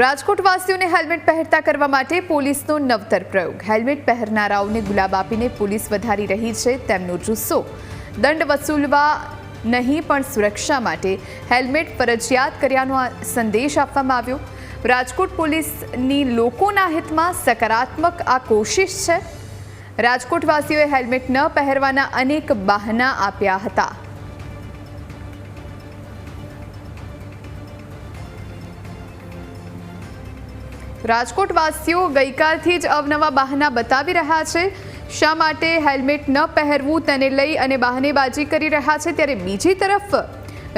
રાજકોટવાસીઓને helmet પહેરતા કરવા માટે પોલીસનો નવતર પ્રયોગ. હેલ્મેટ પહેરનારાઓને ગુલાબ આપીને પોલીસ વધારી રહી છે તેમનો જુસ્સો. દંડ વસૂલવા નહીં પણ સુરક્ષા માટે હેલ્મેટ ફરજિયાત કર્યાનો સંદેશ આપવામાં આવ્યો. રાજકોટ પોલીસની લોકોના હિતમાં સકારાત્મક આ કોશિશ છે. રાજકોટવાસીઓએ હેલ્મેટ ન પહેરવાના અનેક બહાના આપ્યા હતા. રાજકોટવાસીઓ ગઈકાલથી જ અવનવા બહાના બતાવી રહ્યા છે. શા માટે હેલ્મેટ ન પહેરવું તેને લઈ અને બહાનેબાજી કરી રહ્યા છે ત્યારે બીજી તરફ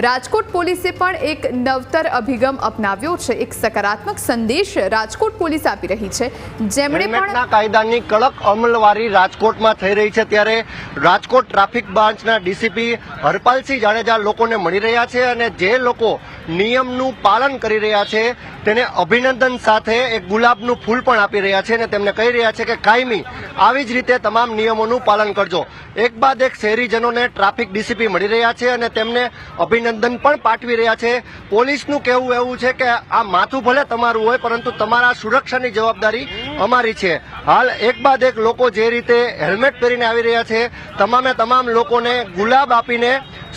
રાજકોટ પોલીસે પણ એક નવતર અભિગમ અપનાવ્યો છે. એક સકારાત્મક સંદેશ રાજકોટ પોલીસ આપી રહી છે. જેમણે પણ કાયદાની કડક અમલવારી રાજકોટમાં થઈ રહી છે ત્યારે રાજકોટ ટ્રાફિક બ્રાન્ચના ડીસીપી હરપાલસિંહ જાડેજા લોકોને મળી રહ્યા છે અને જે લોકો નિયમનું પાલન કરી રહ્યા છે તેને અભિનંદન સાથે એક ગુલાબનું ફૂલ પણ આપી રહ્યા છે અને તેમને કહી રહ્યા છે કે, કાયમી, આવી જ રીતે તમામ નિયમોનું પાલન કરજો. એક બાદ એક શહેરીજનોને ટ્રાફિક ડીસીપી મળી રહ્યા છે અને તેમને અભિનંદન પણ પાઠવી રહ્યા છે. પોલીસનું કહેવું એવું છે કે, આ માથું ભલે તમારું હોય, પરંતુ તમારા સુરક્ષાની જવાબદારી અમારી છે. હાલ એક બાદ એક લોકો જે રીતે હેલ્મેટ પહેરીને આવી રહ્યા છે, તમામે તમામ લોકોને ગુલાબ આપીને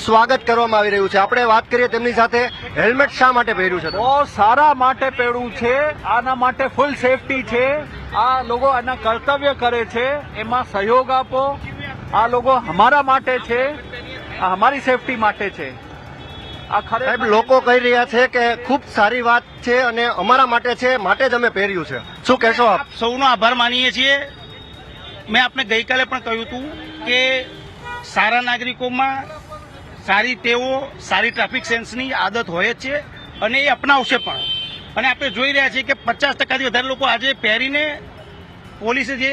સ્વાગત કરવામાં આવી રહ્યું છે. આપણે વાત કરીએ તેમની સાથે હેલ્મેટ શા માટે પહેર્યું છે? બહુ સારા માટે પહેર્યું છે. આના માટે ફૂલ સેફટી છે. આ લોકો આના કર્તવ્ય કરે છે. એમાં સહયોગ આપો. આ લોકો અમારા માટે છે. આ અમારી સેફટી માટે છે. આ સાહેબ લોકો કહી રહ્યા છે કે ખૂબ સારી વાત છે અને અમારા માટે છે માટે જ અમે પહેર્યું છે. શું કહેશો આપ? આપ સૌનો આભાર માનીએ છીએ. મેં આપને ગઈકાલે પણ કહ્યું હતું કે સારા નાગરિકોમાં સારી ટેવો, સારી ટ્રાફિક સેન્સની આદત હોય જ છે અને એ અપનાવશે પણ. અને આપણે જોઈ રહ્યા છીએ કે પચાસ ટકાથી વધારે લોકો આજે પહેરીને પોલીસે જે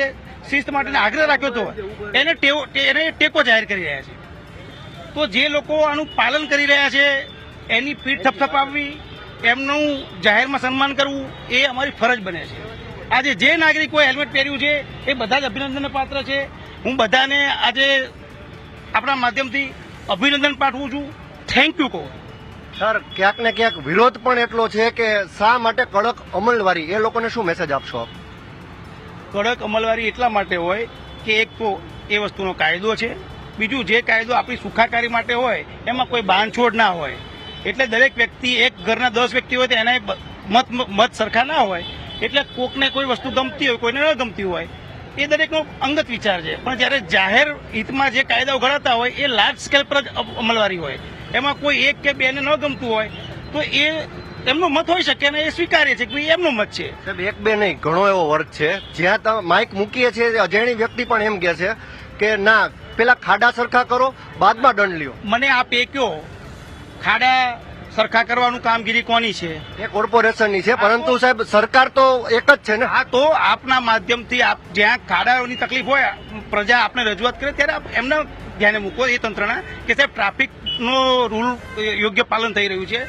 શિસ્ત માટેનો આગ્રહ રાખ્યો હતો, એને ટેવો, એને ટેકો જાહેર કરી રહ્યા છે. તો જે લોકો આનું પાલન કરી રહ્યા છે, એની પીઠ થપથપાવવી, એમનું જાહેરમાં સન્માન કરવું, એ અમારી ફરજ બને છે. આજે જે નાગરિકોએ હેલ્મેટ પહેર્યું છે, એ બધા જ અભિનંદનને પાત્ર છે. હું બધાને આજે આપણા માધ્યમથી અભિનંદન પાઠવું છું. થેન્ક યુ કહું. સર ક્યાંક ને ક્યાંક વિરોધ પણ એટલો છે કે શા માટે કડક અમલવારી? એ લોકોને શું મેસેજ આપશો આપ? કડક અમલવારી એટલા માટે હોય કે એક તો એ વસ્તુનો કાયદો છે. બીજું જે કાયદો આપણી સુખાકારી માટે હોય એમાં કોઈ બાંધછોડ ના હોય. એટલે દરેક વ્યક્તિ એક ઘરના દસ વ્યક્તિ હોય તો એના મત મત સરખા ના હોય. એટલે કોકને કોઈ વસ્તુ ગમતી હોય કોઈને ન ગમતી હોય. એ દરેકનો અંગત વિચાર છે. પણ જ્યારે જાહેર હિતમાં જે કાયદાઓ ઘડાતા હોય એ લાર્જ સ્કેલ પર જ અમલવારી હોય. એમાં કોઈ એક કે બેને ન ગમતું હોય તો એ એમનો મત હોઈ શકે અને એ સ્વીકારે છે કે એમનો મત છે. સાહેબ એક બે નહીં ઘણો એવો વર્ગ છે. જ્યાં તમે માઇક મૂકીએ છીએ અજાણી વ્યક્તિ પણ એમ કહે છે કે ના પેલા ખાડા સરખા કરો બાદમાં દંડ લ્યો. મને આપ એ કયો. ખાડા સરખા કરવાનું કામગીરી કોની છે? એ કોર્પોરેશનની છે પરંતુ સાહેબ સરકાર તો એક જ છે ને? હા તો આપના માધ્યમથી આપ જ્યાં ખાડાઓની તકલીફ હોય પ્રજા આપને રજૂઆત કરે ત્યારે આપ એમને ધ્યાને મૂકો એ તંત્રના કે સાહેબ ટ્રાફિકનો રૂલ યોગ્ય પાલન થઈ રહ્યું છે.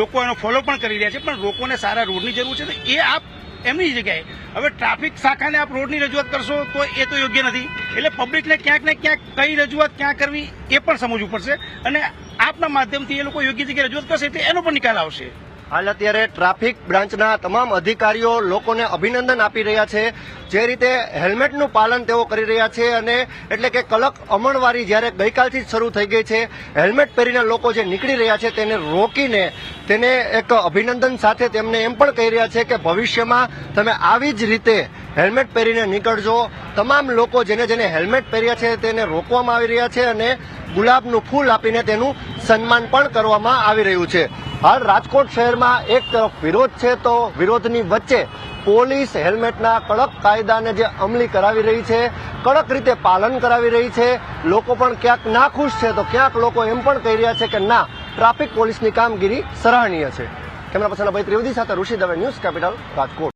લોકો એનો ફોલો પણ કરી રહ્યા છે પણ લોકોને સારા રોડની જરૂર છે તો એ આપ એમની જગ્યાએ. હવે ટ્રાફિક શાખાને આપ રોડની રજૂઆત કરશો તો એ તો યોગ્ય નથી. એટલે પબ્લિકને ક્યાંક ને ક્યાંક કઈ રજૂઆત ક્યાં કરવી એ પણ સમજવું પડશે. અને આપના માધ્યમથી એ લોકો યોગ્ય જગ્યાએ રજૂઆત કરશે તો એનો પણ નિકાલ આવશે. હાલ અત્યારે ટ્રાફિક બ્રાન્ચના તમામ અધિકારીઓ લોકોને અભિનંદન આપી રહ્યા છે. જે રીતે હેલ્મેટનું પાલન તેઓ કરી રહ્યા છે અને એટલે કે કલક અમણવારી જ્યારે ગઈકાલથી જ શરૂ થઈ ગઈ છે, હેલ્મેટ પહેરીને લોકો જે નીકળી રહ્યા છે તેને રોકીને તેને એક અભિનંદન સાથે તેમને એમ પણ કહી રહ્યા છે કે ભવિષ્યમાં તમે આવી જ રીતે હેલ્મેટ પહેરીને નીકળજો. તમામ લોકો જેને જેને હેલ્મેટ પહેર્યા છે તેને રોકવામાં આવી રહ્યા છે અને ગુલાબનું ફૂલ આપીને તેનું સન્માન પણ કરવામાં આવી રહ્યું છે. હાલ રાજકોટ શહેરમાં એક તરફ વિરોધ છે તો વિરોધની વચ્ચે પોલીસ હેલ્મેટના કડક કાયદાને જે અમલી કરાવી રહી છે, કડક રીતે પાલન કરાવી રહી છે. લોકો પણ ક્યાંક ના ખુશ છે તો ક્યાંક લોકો એમ પણ કહી રહ્યા છે કે ના, ટ્રાફિક પોલીસની કામગીરી સરાહનીય છે. કેમેરા પર્સન અભય ત્રિવેદી સાથે ઋષિ દવે ન્યૂઝ કેપિટલ રાજકોટ.